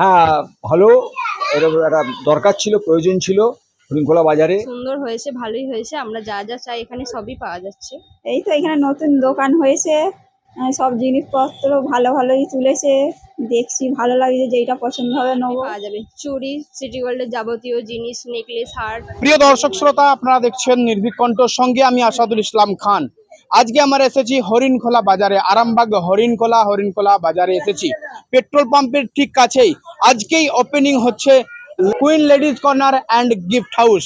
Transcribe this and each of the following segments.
হ্যাঁ ভালো। এরকম একটা দরকার ছিল প্রয়োজন ছিল হরিণখোলা বাজারে। সুন্দর হয়েছে ভালোই হয়েছে। আমরা যা যা চাই এখানে সবই পাওয়া যাচ্ছে। এই তো এখানে নতুন দোকান হয়েছে। সব জিনিসপত্র ভালো ভালোই তুলেছে। দেখছি ভালো লাগছে যেটা পছন্দ হবে নেব। পাওয়া যাবে। চুড়ি সিটি গোল্ডের যাবতীয় জিনিস নেকলেস হার্ট প্রিয় দর্শক শ্রোতা আপনারা দেখছেন নির্ভীক কণ্ঠর সঙ্গে আমি আসাদুল ইসলাম খান। আজকে আমরা এসেছি হরিণখোলা বাজারে, আরামবাগ হরিণখোলা হরিণখোলা বাজারে এসেছি। পেট্রোল পাম্পের ঠিক কাছেই। আজকেই ওপেনিং হচ্ছে queen ladies corner and gift house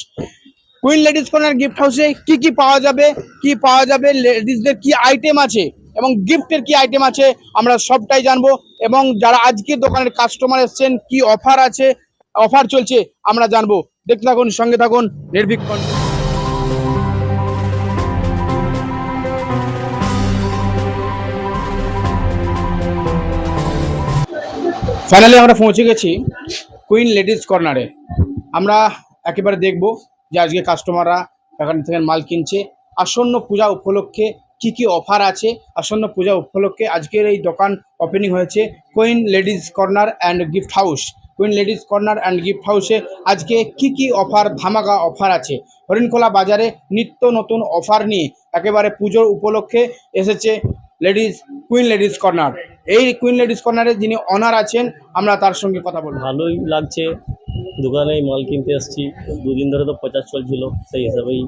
queen ladies corner gift হাউসে কি কি পাওয়া যাবে, কি পাওয়া যাবে লেডিসদের কি আইটেম আছে এবং গিফটের কি আইটেম আছে, আমরা সবটাই জানব এবং যারা আজকে দোকানের কাস্টমার এসেছেন, কি অফার আছে অফার চলছে, আমরা জানব। দেখতে থাকুন, সঙ্গে থাকুন, নির্ভীক কণ্ঠ। ফাইনালি আমরা পৌঁছে গেছি কুইন লেডিস কর্নারে আমরা একেবারে দেখব যে আজকে কাস্টমাররা এখান থেকে মাল কিনছে। আসন্ন পূজা উপলক্ষে কি কি অফার আছে? আসন্ন পূজা উপলক্ষে আজকের এই দোকান ওপেনিং হয়েছে queen ladies corner and gift house queen ladies corner and gift হাউসে আজকে কি কি অফার ধামাকা অফার আছে? হরিণখোলা বাজারে নিত্য নতুন অফার নিয়ে একেবারে পুজোর উপলক্ষে এসেছে লেডিস কুইন লেডিস কর্নার এই কুইন লেডিস কর্নারে যিনি অনার আছেন আমরা তার সঙ্গে কথা বলব। ভালোই লাগছে। দোকানেই মাল কিনতে এসেছি। দুদিন ধরে তো প্রচার চলছিল সেই হিসাবেই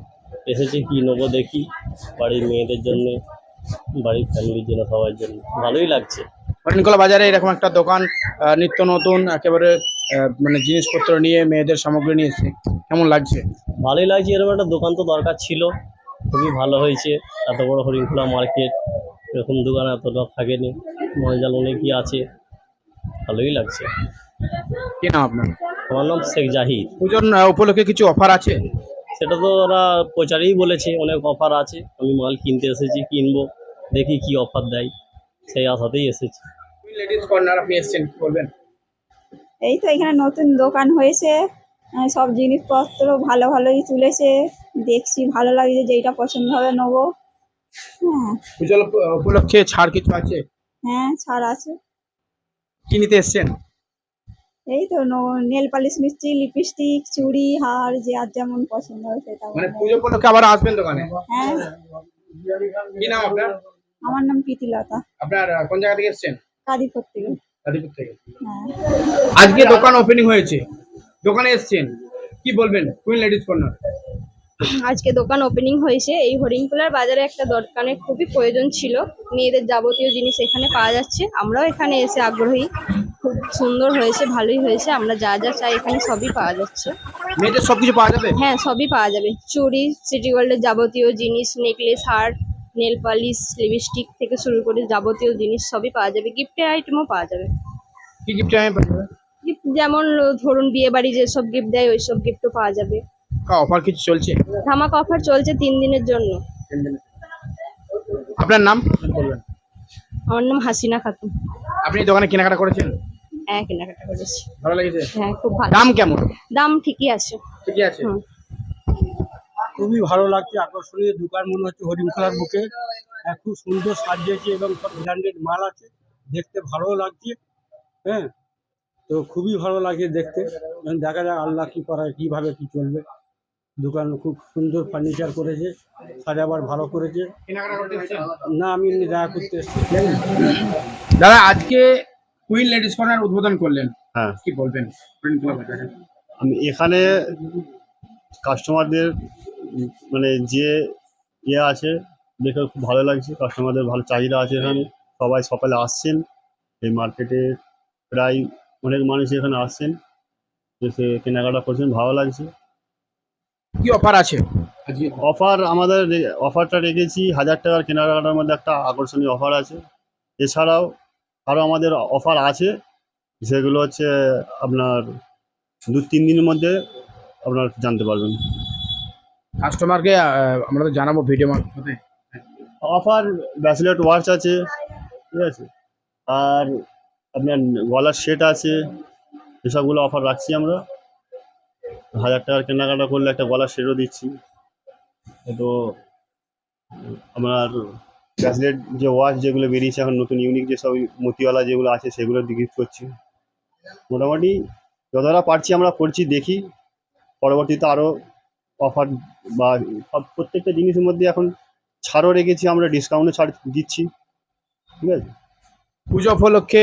এসেছি। কি নেব দেখি বাড়ির মেয়েদের জন্যে বাড়ির ফ্যামিলির জন্য সবার জন্য। ভালোই লাগছে। হরিণখোলা বাজারে এরকম একটা দোকান নিত্য নতুন একেবারে মানে জিনিসপত্র নিয়ে মেয়েদের সামগ্রী নিয়ে এসছে কেমন লাগছে? ভালোই লাগছে এরকম একটা দোকান তো দরকার ছিল। খুবই ভালো হয়েছে। এত বড় হরিণখোলা মার্কেট এরকম দোকান এতটা থাকেনি। মজাল অনেকই আছে? ভালোই লাগছে। কি নাম আপনার? আমার নাম শেখ জাহিদ। পুজোর উপলক্ষে কিছু অফার আছে? সেটা তো ওরা প্রচারেই বলেছে অনেক অফার আছে। আমি মাল কিনতে এসেছি কিনবো দেখি কি অফার দেয়। সেই আশাতেই এসেছি। কুইন লেডিস কর্নার আপনি এসছেন কি বলবেন? এই তো এখানে নতুন দোকান হয়েছে। সব জিনিসপত্র ভালো ভালোই তুলেছে। দেখছি ভালো লাগছে যেটা পছন্দ হবে নেব। হ্যাঁ। পুজোর উপলক্ষে ছাড় কিছু আছে? হ্যাঁ ছাড় আছে। কি নিতে এসছেন? এই তো নেল পালিশ মিষ্টি লিপস্টিক চুড়ি হার যে আর যেমন পছন্দ হয় সেটা মানে। পুজো উপলক্ষে আবার আসবেন দোকানে? হ্যাঁ। কি নাম আপনার? আমার নাম প্রীতিলতা। আপনার কোন জায়গা থেকে এসছেন? কাদিপুর থেকে। গাজীপুর থেকে। হ্যাঁ। আজকে দোকান ওপেনিং হয়েছে। দোকানে এসছেন। কি বলবেন? কুইন লেডিস কর্নার আজকে দোকান ওপেনিং হয়েছে। এই হরিণকুলার বাজারে একটা দোকানের খুবই প্রয়োজন ছিল। মেয়েদের যাবতীয় জিনিস এখানে পাওয়া যাচ্ছে। আমরাও এখানে এসে আগ্রহী। খুব সুন্দর হয়েছে ভালোই হয়েছে। আমরা যা যা চাই এখানে সবই পাওয়া যাচ্ছে। মেয়েদের সবকিছু পাওয়া যাবে? হ্যাঁ সবই পাওয়া যাবে। চুড়ি সিটি গোল্ডের যাবতীয় জিনিস necklace heart nail polish lipstick থেকে শুরু করে যাবতীয় জিনিস সবই পাওয়া যাবে। গিফটের আইটেমও পাওয়া যাবে। কি গিফট আমি গিফট যেমন ধরুন বিয়ে বাড়ি যেসব গিফট দেয় ওই সব গিফটও পাওয়া যাবে। অফার কিছু চলছে? ধামাকা অফার চলছে তিন দিনের জন্য। আপনার নাম? বলবেন আমার নাম হাসিনা খাতুন। আপনি দোকানে কেনাকাটা করেছেন? হ্যাঁ কেনাকাটা করেছি। ভালো লেগেছে? হ্যাঁ খুব ভালো। দাম কেমন? দাম ঠিকই আছে। ঠিকই আছে। খুবই ভালো লাগছে আকর্ষণীয় দোকান মনে হচ্ছে হরিণখোলার বুকে। আহ, খুব সুন্দর সাজিয়েছে এবং সব ব্র্যান্ডেড মাল আছে দেখতে ভালো লাগছে। হ্যাঁ তো খুবই ভালো লাগছে দেখতে। এখন দেখা যাক আল্লাহ কি করায় কীভাবে কি চলবে। দোকান খুব সুন্দর ফার্নিচার করেছে সাজাবার ভালো করেছে? না আমি এমনি দেখা করতে এসেছি। দাদা আজকে কুইন লেডিস কর্নার উদ্বোধন করলেন। হ্যাঁ। কি বলবেন? আমি এখানে কাস্টমারদের মানে যে ইয়ে আছে দেখে খুব ভালো লাগছে। কাস্টমারদের ভালো চাহিদা আছে এখানে। সবাই সকালে আসছেন। এই মার্কেটে প্রায় অনেক মানুষ এখানে আসছেন। এসে কেনাকাটা করছেন ভালো লাগছে। কি অফার আছে? অফার আমাদের অফারটা রেখেছি হাজার টাকার কেনাকাটার মধ্যে একটা আকর্ষণীয় অফার আছে। এছাড়াও আরও আমাদের অফার আছে সেগুলো হচ্ছে আপনার দু তিন দিনের মধ্যে আপনার জানতে পারবেন। কাস্টমারকে আমরা তো জানাব ভিডিও মারফতে অফার ব্যাসলেট ওয়াচ আছে ঠিক আছে? আর আপনার গলার সেট আছে এসবগুলো অফার রাখছি আমরা। হাজার টাকার কেনাকাটা করলে একটা গলার সেটও দিচ্ছি। তো আমার ব্যাসলেট যে ওয়াচ যেগুলো বেরিয়েছে, এখন নতুন ইউনিক যেসব মতিওয়ালা যেগুলো আছে, সেগুলো গিফট করছি। মোটামুটি যতটা পারছি আমরা করছি, দেখি। পরবর্তীতে আরও অফার বা সব প্রত্যেকটা জিনিসের মধ্যে এখন ছাড়ও রেখেছি, আমরা ডিসকাউন্টও ছাড় দিচ্ছি। ঠিক আছে? পুজো উপলক্ষে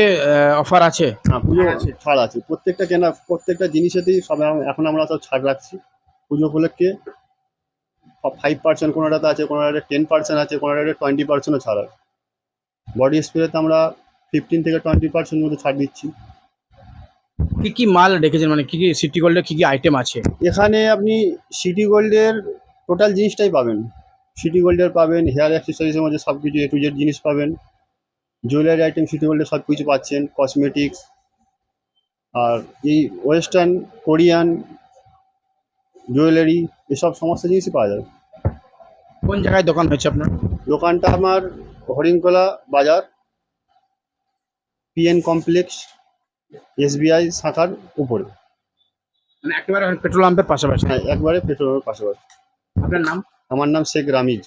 অফার আছে? হ্যাঁ পুজো ছাড় আছে। প্রত্যেকটা কেনা প্রত্যেকটা জিনিসেতেই সব এখন- এখন আমরা সব ছাড় রাখছি। পুজো উপলক্ষে ফাইভ পার্সেন্ট কোনোটাতে আছে কোনোটাতে টেন পার্সেন্ট আছে কোনোটাতে টোয়েন্টি পার্সেন্টও ছাড় আছে। বডি স্প্রেতে আমরা ফিফটিন থেকে টোয়েন্টি পার্সেন্ট মতো ছাড় দিচ্ছি। কি কি মাল রেখেছেন? মানে কি কি সিটি গোল্ডের কি কি আইটেম আছে? এখানে আপনি সিটি গোল্ডের টোটাল জিনিসটাই পাবেন। সিটি গোল্ডের পাবেন হেয়ার অ্যাক্সেসরিজের মধ্যে সব কিছু এ টু জেড জিনিস পাবেন। জুয়েলারি আইটেম সিটি গোল্ডের সব কিছু পাচ্ছেন কসমেটিক্স আর এই ওয়েস্টার্ন কোরিয়ান জুয়েলারি এসব সমস্ত জিনিসই পাওয়া যাবে। কোন জায়গায় দোকান হয়েছে আপনার? দোকানটা আমার হরিণকোলা বাজার পিএন কমপ্লেক্স এসবিআই শাখার উপরে। মানে একেবারে পেট্রোল পাম্পের পাশাপাশি? হ্যাঁ একবারে পেট্রোল পাম্পের পাশাপাশি। আপনার নাম? আমার নাম শেখ রামিজ।